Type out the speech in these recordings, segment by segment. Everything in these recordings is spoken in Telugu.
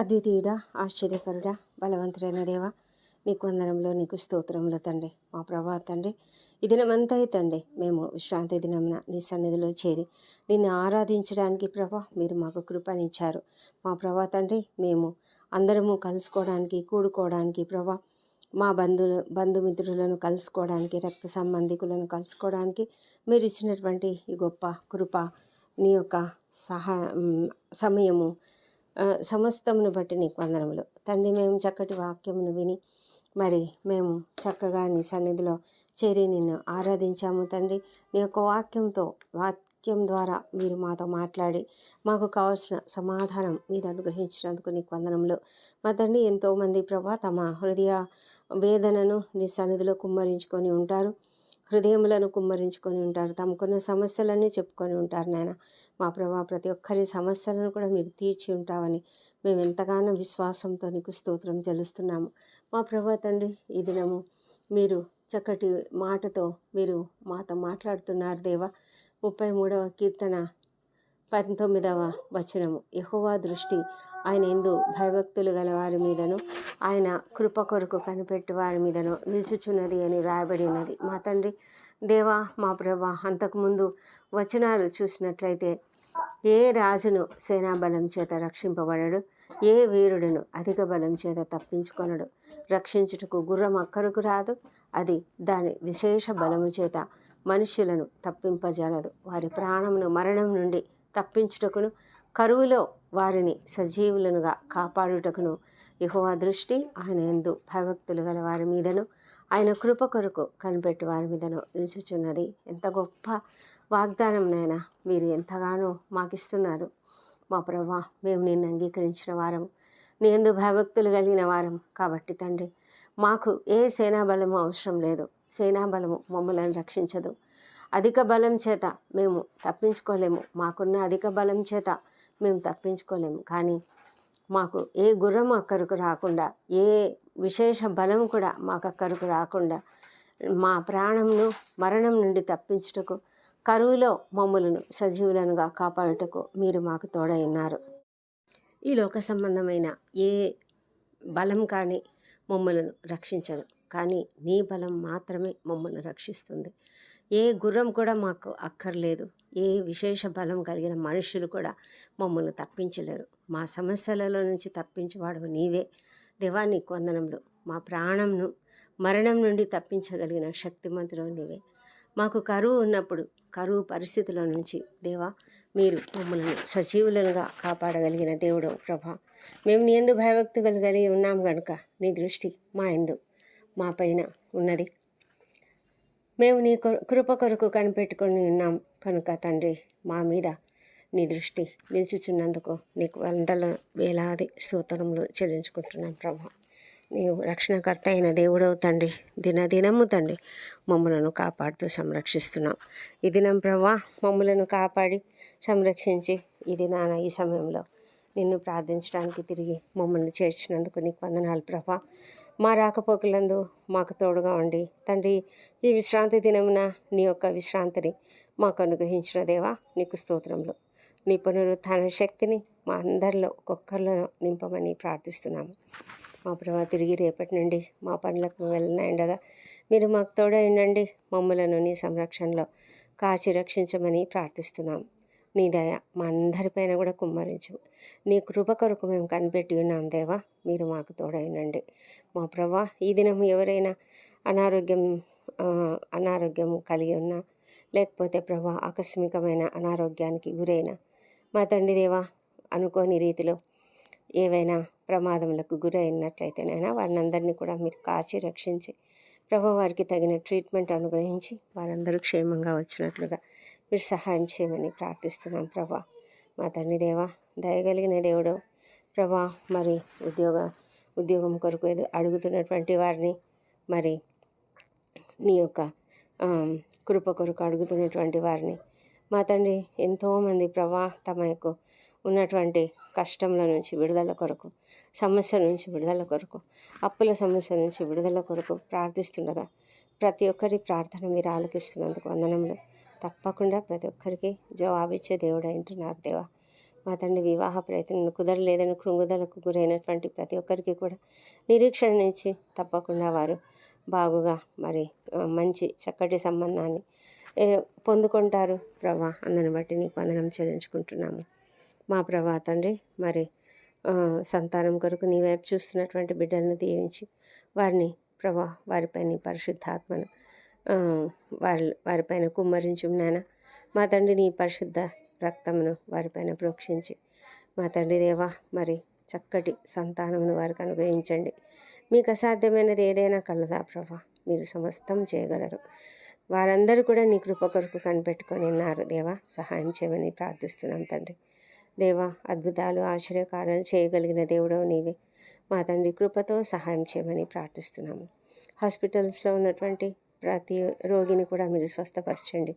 అద్వితీయుడా ఆశ్చర్యకరుడా బలవంతుడైన దేవ నీకు వందనంలో నీకు స్తోత్రంలో తండ్రి. మా ప్రభా తండ్రి ఈ దినమంతా తండ్రి మేము విశ్రాంతి దినమున నీ సన్నిధిలో చేరి నిన్ను ఆరాధించడానికి ప్రభా మీరు మాకు కృపనిచ్చారు. మా ప్రభా తండ్రి మేము అందరము కలుసుకోవడానికి కూడుకోవడానికి ప్రభా మా బంధువులు బంధుమిత్రులను కలుసుకోవడానికి రక్త సంబంధికులను కలుసుకోవడానికి మీరు ఇచ్చినటువంటి ఈ గొప్ప కృప నీ యొక్క సహా సమయము సమస్తమును బట్టి నీకు వందనములు. తండ్రి మేము చక్కటి వాక్యమును విని మరి మేము చక్కగా నీ సన్నిధిలో చేరి నిన్ను ఆరాధించాము తండ్రి. నీ యొక్క వాక్యంతో వాక్యం ద్వారా మీరు మాతో మాట్లాడి మాకు కావాల్సిన సమాధానం మీరు అనుగ్రహించినందుకు నీకు వందనములు. మా తండ్రి ఎంతోమంది ప్రభా తమ హృదయ వేదనను నీ సన్నిధిలో కుమ్మరించుకొని ఉంటారు. హృదయములను కుమ్మరించుకొని ఉంటారు. తమకున్న సమస్యలన్నీ చెప్పుకొని ఉంటారు నాయన. మా ప్రభా ప్రతి ఒక్కరి సమస్యలను కూడా మీరు తీర్చి ఉంటామని మేము ఎంతగానో విశ్వాసంతో నీకు స్తోత్రం చెల్లిస్తున్నాము. మా ప్రభా తండ్రి ఈ దినము మీరు చక్కటి మాటతో మీరు మాతో మాట్లాడుతున్నారు దేవ. ముప్పై మూడవ కీర్తన పంతొమ్మిదవ వచనము. యహోవా దృష్టి ఆయన ఎందు భయభక్తులు గల వారి మీదను ఆయన కృప కొరకు కనిపెట్టి వారి మీదను నిల్చుచున్నది అని రాయబడి ఉన్నది. మా తండ్రి దేవా మా ప్రభా అంతకుముందు వచనాలు చూసినట్లయితే ఏ రాజును సేనాబలం చేత రక్షింపబడడు ఏ వీరుడును అధిక బలం చేత తప్పించుకొనడు. రక్షించుటకు గుర్రం అక్కరకు రాదు అది దాని విశేష బలము చేత మనుష్యులను తప్పింపజాలదు. వారి ప్రాణమును మరణం నుండి తప్పించుటకును కరువులో వారిని సజీవులనుగా కాపాడుటకును యహోవా దృష్టి ఆయన ఎందు భయభక్తులు గల వారి మీదను ఆయన కృప కొరకు కనిపెట్టి వారి మీదను నిలుచుచున్నది. ఎంత గొప్ప వాగ్దానం నైనా మీరు ఎంతగానో మాకిస్తున్నారు. మా ప్రభా మేము నిన్ను అంగీకరించిన వారం నీ ఎందు భయభక్తులు కలిగిన వారం కాబట్టి తండ్రి మాకు ఏ సేనా బలము అవసరం లేదు. సేనా బలము మమ్మల్ని రక్షించదు. అధిక బలం చేత మేము తప్పించుకోలేము. మాకున్న అధిక బలం చేత మేము తప్పించుకోలేము. కానీ మాకు ఏ గుర్రం అక్కరకు రాకుండా ఏ విశేష బలం కూడా మాకు అక్కరకు రాకుండా మా ప్రాణంను మరణం నుండి తప్పించుటకు కరువులో మమ్మలను సజీవులనుగా కాపాడుటకు మీరు మాకు తోడైనారు ఈ లోక సంబంధమైన ఏ బలం కానీ మమ్మలను రక్షించదు. కానీ నీ బలం మాత్రమే మమ్మల్ని రక్షిస్తుంది. ఏ గుర్రం కూడా మాకు అక్కర్లేదు. ఏ విశేష బలం కలిగిన మనుషులు కూడా మమ్మల్ని తప్పించలేరు. మా సమస్యలలో నుంచి తప్పించేవాడు నీవే. దేవా నీ కొందనంలో మా ప్రాణంను మరణం నుండి తప్పించగలిగిన శక్తిమంతుడు నీవే. మాకు కరువు ఉన్నప్పుడు కరువు పరిస్థితుల నుంచి దేవా మీరు మమ్మల్ని సజీవులుగా కాపాడగలిగిన దేవుడు ప్రభా. మేము నీ ఎందు భయభక్తులు కలిగి ఉన్నాం కనుక నీ దృష్టి మా ఎందు మా పైన ఉన్నది. మేము నీ కృప కొరకు కనిపెట్టుకొని ఉన్నాం కనుక తండ్రి మా మీద నీ దృష్టి నిలిచిచున్నందుకు నీకు వందల వేలాది స్తోత్రములు చెల్లించుకుంటున్నాం ప్రభా. నీవు రక్షణకర్త అయిన దేవుడవు తండ్రి. దినదినము తండ్రి మమ్మలను కాపాడుతూ సంరక్షిస్తున్నాం. ఈ దినం ప్రభా మమ్మలను కాపాడి సంరక్షించి ఈ దినాన ఈ సమయంలో నిన్ను ప్రార్థించడానికి తిరిగి మమ్మల్ని చేర్చినందుకు నీకు వందనాలు ప్రభా. మా రాకపోకలందు మాకు తోడుగా ఉండి తండ్రి ఈ విశ్రాంతి దినమున నీ యొక్క విశ్రాంతిని మాకు అనుగ్రహించిన దేవా నీకు స్తోత్రములు. నీ పునరుత్థాన శక్తిని మా అందరిలో ఒక్కొక్కరిలో నింపమని ప్రార్థిస్తున్నాము. మా ప్రభా తిరిగి రేపటి నుండి మా పనులకు వెళ్ళినండగా మీరు మాకు తోడై ఉండండి మమ్మలను నీ సంరక్షణలో కాచి రక్షించమని ప్రార్థిస్తున్నాం నీ దయ మా అందరిపైన కూడా కుమ్మరించు. నీ కృప కొరకు మేము కనిపెట్టి ఉన్నాం దేవా మీరు మాకు తోడైనండి. మా ప్రభా ఈ దినం ఎవరైనా అనారోగ్యం అనారోగ్యం కలిగి ఉన్నా లేకపోతే ప్రభా ఆకస్మికమైన అనారోగ్యానికి గురైన మా తండ్రి దేవా అనుకోని రీతిలో ఏవైనా ప్రమాదములకు గురైనట్లయితేనైనా వారిని అందరినీ కూడా మీరు కాచి రక్షించి ప్రభు వారికి తగిన ట్రీట్మెంట్ అనుగ్రహించి వారందరూ క్షేమంగా వచ్చినట్లుగా మీరు సహాయం చేయమని ప్రార్థిస్తున్నాం ప్రభా. మా తండ్రి దేవా దయగలిగిన దేవుడు ప్రభా మరి ఉద్యోగ ఉద్యోగం కొరకు ఏదో అడుగుతున్నటువంటి వారిని మరి నీ యొక్క కృప కొరకు అడుగుతున్నటువంటి వారిని. మా తండ్రి ఎంతోమంది ప్రభా తమ యొక్క ఉన్నటువంటి కష్టంల నుంచి విడుదల కొరకు సమస్య నుంచి విడుదల కొరకు అప్పుల సమస్య నుంచి విడుదల కొరకు ప్రార్థిస్తుండగా ప్రతి ఒక్కరి ప్రార్థన మీరు ఆలకిస్తున్నందుకు వందనములు. తప్పకుండా ప్రతి ఒక్కరికి జవాబిచ్చే దేవుడు అంటున్నారు దేవా. మా తండ్రి వివాహ ప్రయత్నం కుదరలేదని కృంగుదలకు గురైనటువంటి ప్రతి ఒక్కరికి కూడా నిరీక్షణ నుంచి తప్పకుండా వారు బాగుగా మరి మంచి చక్కటి సంబంధాన్ని పొందుకుంటారు ప్రభా. అందరిని బట్టి నీకు వందనం చెల్లించుకుంటున్నాము. మా ప్రభా తండ్రి మరి సంతానం కొరకు నీ వైపు చూస్తున్నటువంటి బిడ్డలను దీవించి వారిని ప్రభా వారిపై నీ పరిశుద్ధాత్మను వారి వారిపైన కుమ్మరించు నాయన మా తండ్రి నీ పరిశుద్ధ రక్తమును వారిపైన ప్రోక్షించి. మా తండ్రి దేవా మరి చక్కటి సంతానమును వారికి అనుగ్రహించండి. మీకు అసాధ్యమైనది ఏదైనా కలదా ప్రభా మీరు సమస్తం చేయగలరు. వారందరూ కూడా నీ కృప కొరకు కనిపెట్టుకొని ఉన్నారు దేవా సహాయం చేయమని ప్రార్థిస్తున్నాం తండ్రి. దేవా అద్భుతాలు ఆశ్చర్యకారాలు చేయగలిగిన దేవుడవు నీవే. మా తండ్రి కృపతో సహాయం చేయమని ప్రార్థిస్తున్నాము. హాస్పిటల్స్లో ఉన్నటువంటి ప్రతి రోగిని కూడా మీరు స్వస్థపరచండి.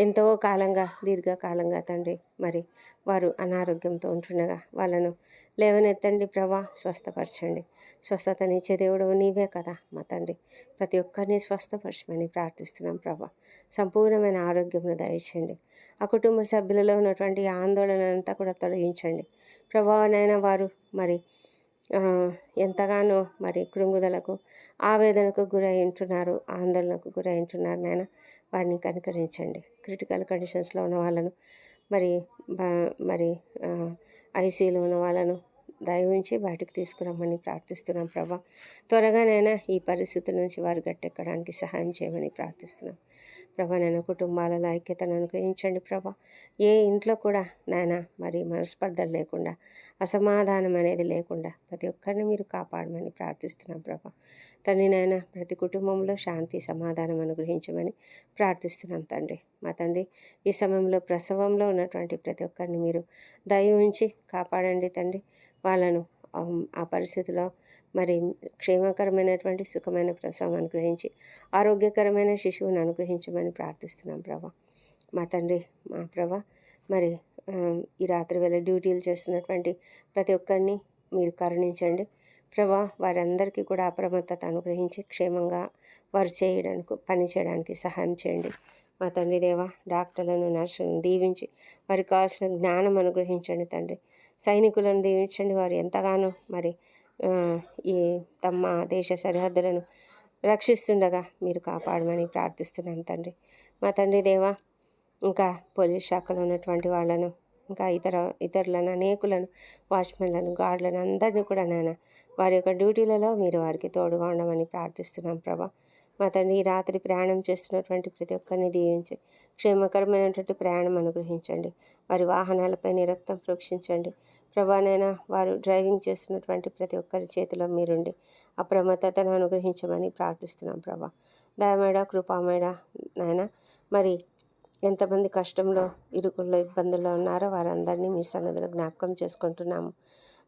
ఎంతో కాలంగా దీర్ఘకాలంగా తండ్రి మరి వారు అనారోగ్యంతో ఉంటుండగా వాళ్ళను లేవనెత్తండి ప్రభా స్వస్థపరచండి. స్వస్థతనిచ్చే దేవుడు నీవే కదా మా తండ్రి. ప్రతి ఒక్కరిని స్వస్థపరచమని ప్రార్థిస్తున్నాం ప్రభా. సంపూర్ణమైన ఆరోగ్యంను దయచేయండి. ఆ కుటుంబ సభ్యులలో ఉన్నటువంటి ఆందోళన అంతా కూడా తొలగించండి. ప్రభావనైనా వారు మరి ఎంతగానో మరి కృంగుదలకు ఆవేదనకు గురై ఉంటున్నారు ఆందోళనకు గురై ఉంటున్నారు నాయన. వారిని కనుకరించండి. క్రిటికల్ కండిషన్స్లో ఉన్న వాళ్ళను మరి మరి ఐసీలో ఉన్న వాళ్ళను దయ ఉంచి బయటకు తీసుకురమ్మని ప్రార్థిస్తున్నాం ప్రభా. త్వరగానైనా ఈ పరిస్థితి నుంచి వారు గట్టెక్కడానికి సహాయం చేయమని ప్రార్థిస్తున్నాం. ప్రభా నేను కుటుంబాలలో ఐక్యతను అనుగ్రహించండి ప్రభా. ఏ ఇంట్లో కూడా నాయన మరి మనస్పర్ధలు లేకుండా అసమాధానం అనేది లేకుండా ప్రతి ఒక్కరిని మీరు కాపాడమని ప్రార్థిస్తున్నాం ప్రభా. తండ్రి నాయన ప్రతి కుటుంబంలో శాంతి సమాధానం అనుగ్రహించమని ప్రార్థిస్తున్నాం తండ్రి. మా తండ్రి ఈ సమయంలో ప్రసవంలో ఉన్నటువంటి ప్రతి ఒక్కరిని మీరు దయ ఉంచి కాపాడండి తండ్రి. వాళ్ళను ఆ పరిస్థితిలో మరి క్షేమకరమైనటువంటి సుఖమైన ప్రసవం అనుగ్రహించి ఆరోగ్యకరమైన శిశువును అనుగ్రహించమని ప్రార్థిస్తున్నాం ప్రభా. మా తండ్రి మా ప్రభా మరి ఈ రాత్రి వేళ డ్యూటీలు చేస్తున్నటువంటి ప్రతి ఒక్కరిని మీరు కరుణించండి. ప్రభా వారందరికీ కూడా అప్రమత్తత అనుగ్రహించి క్షేమంగా వారు చేయడానికి పని చేయడానికి సహాయం చేయండి. మా తండ్రి దేవ డాక్టర్లను నర్సులను దీవించి వారికి కావాల్సిన జ్ఞానం అనుగ్రహించండి తండ్రి. సైనికులను దీవించండి వారు ఎంతగానో మరి ఈ తమ దేశ సరిహద్దులను రక్షిస్తుండగా మీరు కాపాడమని ప్రార్థిస్తున్నాం తండ్రి. మా తండ్రి దేవా ఇంకా పోలీస్ శాఖలో ఉన్నటువంటి వాళ్ళను ఇంకా ఇతర ఇతరులను అనేకులను వాచ్మెన్లను గార్డులను అందరినీ కూడా నాయన వారి యొక్క డ్యూటీలలో మీరు వారికి తోడుగా ఉండమని ప్రార్థిస్తున్నాం ప్రభా. మా తండ్రి ఈ రాత్రి ప్రయాణం చేస్తున్నటువంటి ప్రతి ఒక్కరిని దీవించి క్షేమకరమైనటువంటి ప్రయాణం అనుగ్రహించండి. వారి వాహనాలపై నిరక్తం ప్రోక్షించండి. ప్రభానైనా వారు డ్రైవింగ్ చేస్తున్నటువంటి ప్రతి ఒక్కరి చేతిలో మీరుండి అప్రమత్తతను అనుగ్రహించమని ప్రార్థిస్తున్నాం ప్రభా. దయమేడ కృపామేడ నాయన మరి ఎంతమంది కష్టంలో ఇరుకుల్లో ఇబ్బందుల్లో ఉన్నారో వారందరినీ మీ సన్నదిలో జ్ఞాపకం చేసుకుంటున్నాము.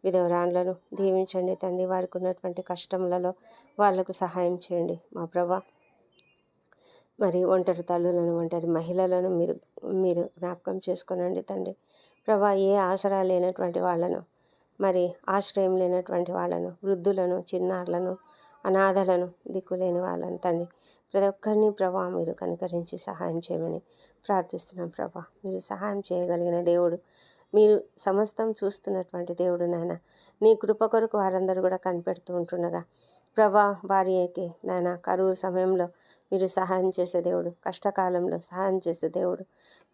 విధవరాన్లను దీవించండి తండ్రి. వారికి ఉన్నటువంటి కష్టములలో వాళ్ళకు సహాయం చేయండి. మా ప్రభా మరి ఒంటరి తల్లులను ఒంటరి మహిళలను మీరు మీరు జ్ఞాపకం చేసుకోనండి తండ్రి. ప్రభా ఏ ఆసరా లేనటువంటి వాళ్ళను మరి ఆశ్రయం లేనటువంటి వాళ్ళను వృద్ధులను చిన్నారులను అనాథలను దిక్కులేని వాళ్ళను తండ్రి ప్రతి ఒక్కరిని ప్రభా మీరు కనికరించి సహాయం చేయమని ప్రార్థిస్తున్నాం ప్రభా. మీరు సహాయం చేయగలిగిన దేవుడు మీరు సమస్తం చూస్తున్నటువంటి దేవుడు నాయన. నీ కృప కొరకు వారందరూ కూడా కనిపెడుతూ ఉంటుండగా. ప్రభా వారికి నాయన కరువు సమయంలో మీరు సహాయం చేసే దేవుడు కష్టకాలంలో సహాయం చేసే దేవుడు.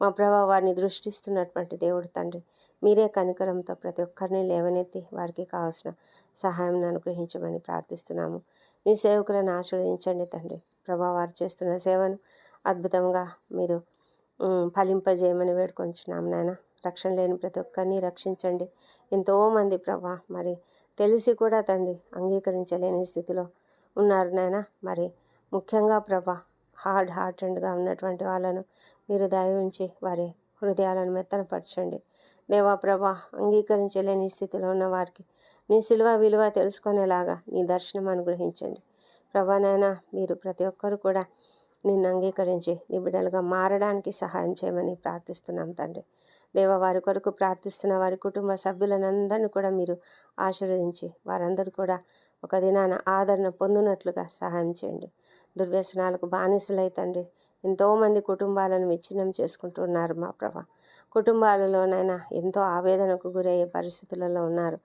మా ప్రభా వారిని దృష్టిస్తున్నటువంటి దేవుడు తండ్రి. మీరే కనికరంతో ప్రతి ఒక్కరిని లేవనెత్తి వారికి కావాల్సిన సహాయం అనుగ్రహించమని ప్రార్థిస్తున్నాము. మీ సేవకులను ఆశ్రయించండి తండ్రి. ప్రభా వారు చేస్తున్న సేవను అద్భుతంగా మీరు ఫలింపజేయమని వేడుకొంచున్నాం నాయన. రక్షణ లేని ప్రతి ఒక్కరిని రక్షించండి. ఎంతోమంది ప్రభా మరి తెలిసి కూడా తండ్రి అంగీకరించలేని స్థితిలో ఉన్నారు నాయన. మరి ముఖ్యంగా ప్రభా హార్డ్ హార్టెడ్గా ఉన్నటువంటి వాళ్ళను మీరు దయవించి వారి హృదయాలను మెత్తనపరచండి. దేవా ప్రభా అంగీకరించలేని స్థితిలో ఉన్న వారికి నీ సిలువ విలువ తెలుసుకునేలాగా నీ దర్శనం అనుగ్రహించండి. ప్రభా నాయన మీరు ప్రతి ఒక్కరు కూడా నిన్ను అంగీకరించి నీ బిడ్డలుగా మారడానికి సహాయం చేయమని ప్రార్థిస్తున్నాం తండ్రి. దేవ వారి కొరకు ప్రార్థిస్తున్న వారి కుటుంబ సభ్యులనందరినీ కూడా మీరు ఆశీర్వదించి వారందరూ కూడా ఒక దినాన ఆదరణ పొందినట్లుగా సహాయం చేయండి. దుర్వ్యసనాలకు బానిసలైతండి ఎంతోమంది కుటుంబాలను విచ్ఛిన్నం చేసుకుంటున్నారు మా ప్రభ. కుటుంబాలలోనైనా ఎంతో ఆవేదనకు గురయ్యే పరిస్థితులలో ఉన్నారు.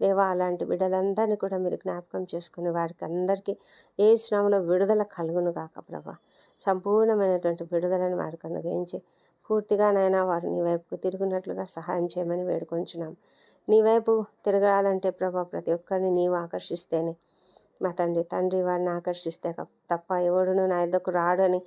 దేవా అలాంటి బిడ్డలందరినీ కూడా మీరు జ్ఞాపకం చేసుకుని వారికి అందరికీ ఏ శ్రమలో విడుదల కలుగును గాక ప్రభా. సంపూర్ణమైనటువంటి విడుదలను వారికి అనుగ్రహించి పూర్తిగానైనా వారు నీ వైపుకు తిరుగునట్లుగా సహాయం చేయమని వేడుకొంచున్నాం. నీ వైపు తిరగాలంటే ప్రభా ప్రతి ఒక్కరిని నీవు ఆకర్షిస్తేనే. మా తండ్రి తండ్రి వారిని ఆకర్షిస్తే క- తప్ప ఎవడును నా ఇద్దకు రాడని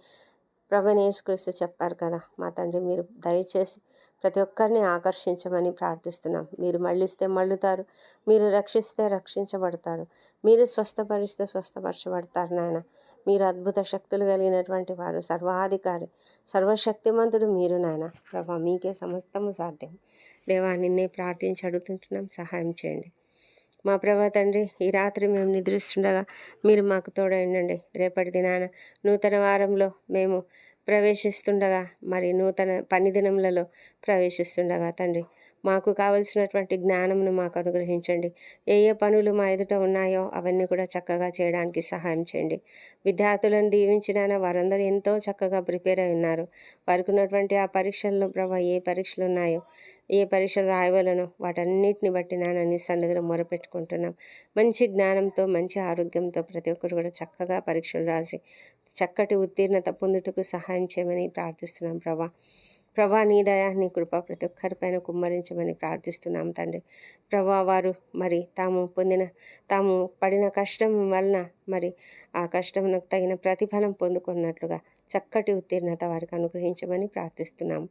ప్రభు యేసుక్రీస్తు చెప్పారు కదా. మా తండ్రి మీరు దయచేసి ప్రతి ఒక్కరిని ఆకర్షించమని ప్రార్థిస్తున్నాం. మీరు మళ్ళిస్తే మళ్ళుతారు. మీరు రక్షిస్తే రక్షించబడతారు. మీరు స్వస్థపరిస్తే స్వస్థపరచబడతారు నాయన. మీరు అద్భుత శక్తులు కలిగినటువంటి వారు సర్వాధికారి సర్వశక్తిమంతుడు మీరు నాయన. ప్రభా మీకే సమస్తము సాధ్యం. దేవా నిన్నే ప్రార్థించి అడుగుతుంటున్నాం. సహాయం చేయండి. మా ప్రభా తండ్రి ఈ రాత్రి మేము నిద్రిస్తుండగా మీరు మాకు తోడైండండి. రేపటి దినాన నూతన వారంలో మేము ప్రవేశిస్తుండగా మరి నూతన పని దినములలో ప్రవేశిస్తుండగా తండ్రి మాకు కావలసినటువంటి జ్ఞానమును మాకు అనుగ్రహించండి. ఏ ఏ పనులు మా ఎదుట ఉన్నాయో అవన్నీ కూడా చక్కగా చేయడానికి సహాయం చేయండి. విద్యార్థులను దీవించిన వారందరూ ఎంతో చక్కగా ప్రిపేర్ అయి ఉన్నారు. వారికి ఉన్నటువంటి ఆ పరీక్షల్లో ప్రభా ఏ పరీక్షలు ఉన్నాయో ఏ పరీక్షలు రాయవలనో వాటన్నిటిని బట్టి నాన్న నీ సన్నిధిలో మొరపెట్టుకుంటున్నాం. మంచి జ్ఞానంతో మంచి ఆరోగ్యంతో ప్రతి ఒక్కరు కూడా చక్కగా పరీక్షలు రాసి చక్కటి ఉత్తీర్ణత పొందుటకు సహాయం చేయమని ప్రార్థిస్తున్నాం ప్రభా. ప్రభా నీ దయా నీ కృప ప్రతి ఒక్కరిపైన కుమ్మరించమని ప్రార్థిస్తున్నాం తండ్రి. ప్రభా వారు మరి తాము పొందిన తాము పడిన కష్టం వలన మరి ఆ కష్టమునకు తగిన ప్రతిఫలం పొందుకున్నట్లుగా చక్కటి ఉత్తీర్ణత వారికి అనుగ్రహించమని ప్రార్థిస్తున్నాము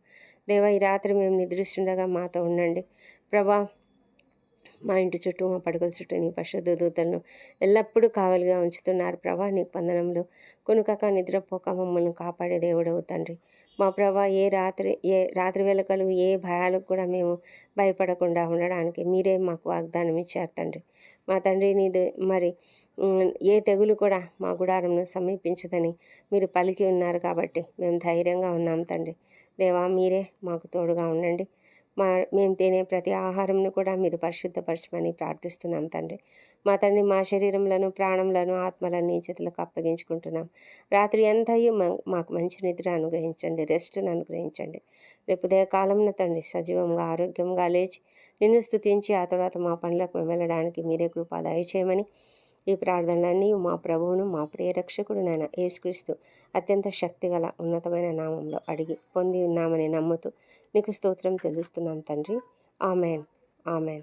దేవ ఈ రాత్రి మేము నిద్రిస్తుండగా మాతో ఉండండి. ప్రభా మా ఇంటి చుట్టూ మా పడకల చుట్టూ నీ పరిశుద్ధ దూతలను ఎల్లప్పుడూ కావలిగా ఉంచుతున్నారు. ప్రభా నీ పందనంలో కొనుకక నిద్రపోక మమ్మల్ని కాపాడే దేవుడవు తండ్రి. మా ప్రభా ఏ రాత్రి ఏ రాత్రి వేళకలు ఏ భయాలకు కూడా మేము భయపడకుండా ఉండడానికి మీరే మాకు వాగ్దానం ఇచ్చారు తండ్రి. మా తండ్రి నీది మరి ఏ తెగులు కూడా మా గుడారంను సమీపించదని మీరు పలికి ఉన్నారు కాబట్టి మేము ధైర్యంగా ఉన్నాం తండ్రి. దేవా మీరే మాకు తోడుగా ఉండండి. మా మేము తినే ప్రతి ఆహారంను కూడా మీరు పరిశుద్ధపరచమని ప్రార్థిస్తున్నాం తండ్రి. మా తండ్రి మా శరీరంలోను ప్రాణంలోను ఆత్మలను నీచతులకు అప్పగించుకుంటున్నాం. రాత్రి అంతయు మా- మాకు మంచి నిద్ర అనుగ్రహించండి రెస్ట్ను అనుగ్రహించండి. రేపు కాలంలో తండ్రి సజీవంగా ఆరోగ్యంగా లేచి నిన్ను స్థుతించి ఆ తర్వాత మా పనులకు మేము వెళ్ళడానికి మీరే కృప దయచేయమని ఈ ప్రార్థనలన్నీ మా ప్రభువును మా ప్రియరక్షకుడు నాయన యేసుక్రీస్తు అత్యంత శక్తిగల ఉన్నతమైన నామంలో అడిగి పొంది ఉన్నామని నమ్ముతూ నీకు స్తోత్రం తెలుస్తున్నాం తండ్రి. ఆమెన్. ఆమెన్.